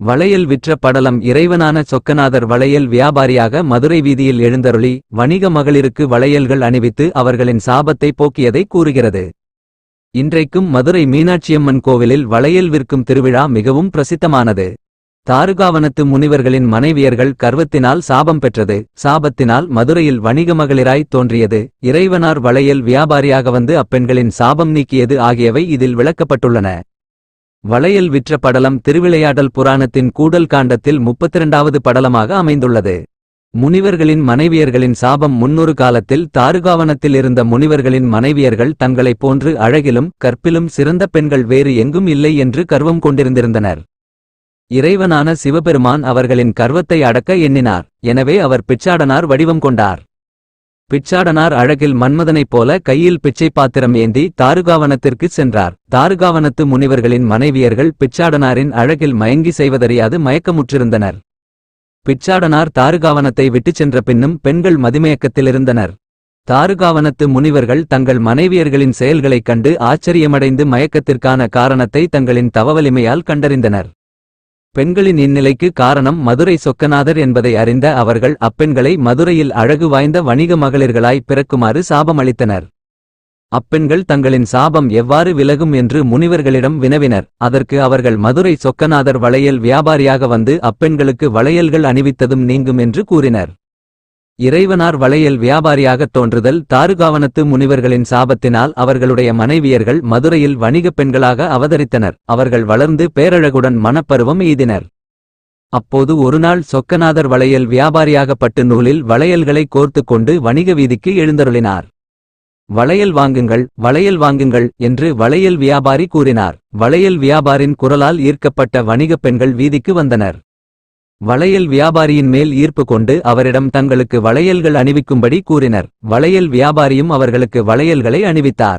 வளையல் விற்ற படலம் இறைவனான சொக்கநாதர் வளையல் வியாபாரியாக மதுரை வீதியில் எழுந்தருளி வணிக மகளிருக்கு வளையல்கள் அணிவித்து அவர்களின் சாபத்தை போக்கியதை கூறுகிறது. இன்றைக்கும் மதுரை மீனாட்சியம்மன் கோவிலில் வளையல் விற்கும் திருவிழா மிகவும் பிரசித்தமானது. தாருகாவனத்து முனிவர்களின் மனைவியர்கள் கர்வத்தினால் சாபம் பெற்றது. சாபத்தினால் மதுரையில் வணிக மகளிராய் தோன்றியது. இறைவனார் வளையல் வியாபாரியாக வந்து அப்பெண்களின் சாபம் நீக்கியது ஆகியவை இதில் விளக்கப்பட்டுள்ளன. வளையல் விற்ற படலம் திருவிளையாடல் புராணத்தின் கூடல் காண்டத்தில் முப்பத்திரண்டாவது படலமாக அமைந்துள்ளது. முனிவர்களின் மனைவியர்களின் சாபம் முன்னொரு காலத்தில் தாருகாவனத்தில் இருந்த முனிவர்களின் மனைவியர்கள் தங்களைப் போன்று அழகிலும் கற்பிலும் சிறந்த பெண்கள் வேறு எங்கும் இல்லை என்று கர்வம் கொண்டிருந்திருந்தனர். இறைவனான சிவபெருமான் அவர்களின் கர்வத்தை அடக்க எண்ணினார். எனவே அவர் பிச்சாடனார் வடிவம் கொண்டார். பிச்சாடனார் அழகில் மன்மதனைப் போல கையில் பிச்சை பாத்திரம் ஏந்தி தாருகாவனத்திற்குச் சென்றார். தாருகாவனத்து முனிவர்களின் மனைவியர்கள் பிச்சாடனாரின் அழகில் மயங்கி செய்வதறியாது மயக்கமுற்றிருந்தனர். பிச்சாடனார் தாருகாவனத்தை விட்டுச் சென்ற பின்னும் பெண்கள் மதிமயக்கத்திலிருந்தனர். தாருகாவனத்து முனிவர்கள் தங்கள் மனைவியர்களின் செயல்களைக் கண்டு ஆச்சரியமடைந்து மயக்கத்திற்கான காரணத்தை தங்களின் தவவலிமையால் கண்டறிந்தனர். பெண்களின் இந்நிலைக்கு காரணம் மதுரை சொக்கநாதர் என்பதை அறிந்த அவர்கள் அப்பெண்களை மதுரையில் அழகு வாய்ந்த வணிக மகளிர்களாய் பிறக்குமாறு சாபமளித்தனர். அப்பெண்கள் தங்களின் சாபம் எவ்வாறு விலகும் என்று முனிவர்களிடம் வினவினர். அதற்கு அவர்கள் மதுரை சொக்கநாதர் வளையல் வியாபாரியாக வந்து அப்பெண்களுக்கு வளையல்கள் அணிவித்ததும் நீங்கும் என்று கூறினர். இறைவனார் வளையல் வியாபாரியாகத் தோன்றுதல் தாருகாவனத்து முனிவர்களின் சாபத்தினால் அவர்களுடைய மனைவியர்கள் மதுரையில் வணிகப் பெண்களாக அவதரித்தனர். அவர்கள் வளர்ந்து பேரழகுடன் மனப்பருவம் எய்தினர். அப்போது ஒருநாள் சொக்கநாதர் வளையல் வியாபாரியாகப்பட்டு நூலில் வளையல்களை கோர்த்து கொண்டு வணிக வீதிக்கு எழுந்தருளினார். வளையல் வாங்குங்கள் வளையல் வாங்குங்கள் என்று வளையல் வியாபாரி கூறினார். வளையல் வியாபாரின் குரலால் ஈர்க்கப்பட்ட வணிகப் பெண்கள் வீதிக்கு வந்தனர். வளையல் வியாபாரியின் மேல் ஈர்ப்பு கொண்டு அவரிடம் தங்களுக்கு வளையல்கள் அணிவிக்கும்படி கூறினர். வளையல் வியாபாரியும் அவர்களுக்கு வளையல்களை அணிவித்தார்.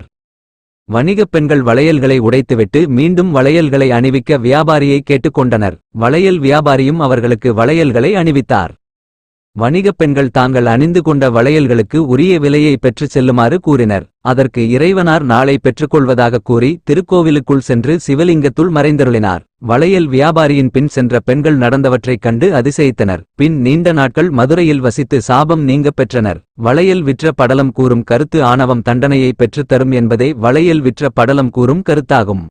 வணிகப் பெண்கள் வளையல்களை உடைத்துவிட்டு மீண்டும் வளையல்களை அணிவிக்க வியாபாரியை கேட்டுக்கொண்டனர். வளையல் வியாபாரியும் அவர்களுக்கு வளையல்களை அணிவித்தார். வணிகப் பெண்கள் தாங்கள் அணிந்து கொண்ட வளையல்களுக்கு உரிய விலையை பெற்றுச் செல்லுமாறு கூறினர். அதற்கு இறைவனார் நாளை பெற்றுக்கொள்வதாகக் கூறி திருக்கோவிலுக்குள் சென்று சிவலிங்கத்துள் மறைந்தருளினார். வளையல் வியாபாரியின் பின் சென்ற பெண்கள் நடந்தவற்றைக் கண்டு அதிசயித்தனர். பின் நீண்ட நாட்கள் மதுரையில் வசித்து சாபம் நீங்கப் பெற்றனர். வளையல் விற்ற படலம் கூறும் கருத்து ஆணவம் தண்டனையை பெற்றுத்தரும் என்பதே வளையல் விற்ற படலம் கூறும் கருத்தாகும்.